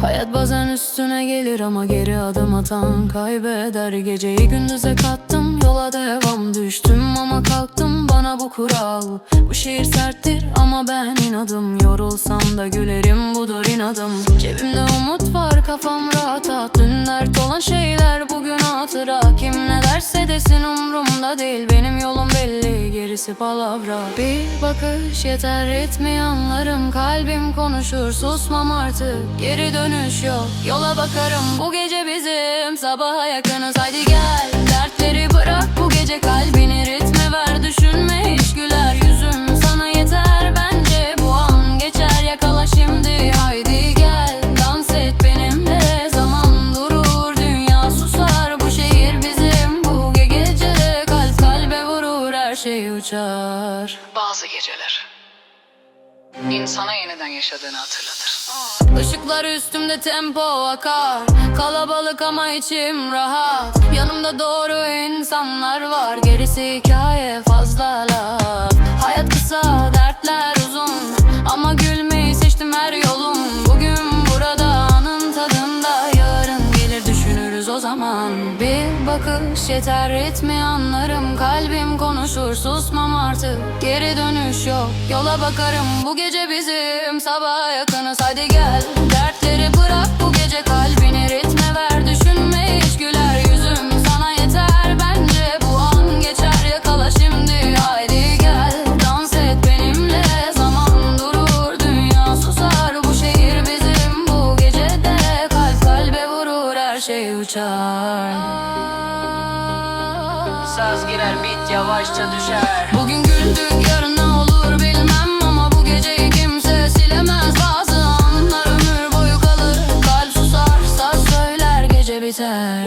Hayat bazen üstüne gelir ama geri adım atan kaybeder. Geceyi gündüze kattım yola devam düştüm ama kalktım. Bana bu kural Bu şehir serttir ama ben inadım. Yorulsam da gülerim budur inadım. Cebimde umut var kafam rahat. At Dün dert şeyler derse desin umrumda değil Benim yolum belli gerisi palavra. Bir bakış yeter etmi anlarım Kalbim konuşur susmam artık Geri dönüş yok yola bakarım. Bu gece bizim sabaha yakınız Haydi gel uçar Bazı geceler insana yeniden yaşadığını hatırlatır. Işıklar üstümde tempo akar. Kalabalık ama içim rahat. Yanımda doğru insanlar var. Gerisi hikaye fazla laf zaman Bir bakış yeter etmi anlarım. Kalbim konuşur susmam artık. Geri dönüş yok yola bakarım. Bu gece bizim sabaha yakınız. Hadi gel uçar. Saz girer bit yavaşça düşer. Bugün güldük yarın ne olur bilmem Ama bu geceyi kimse silemez. Bazı anlar ömür boyu kalır. Kalp susar saz söyler gece biter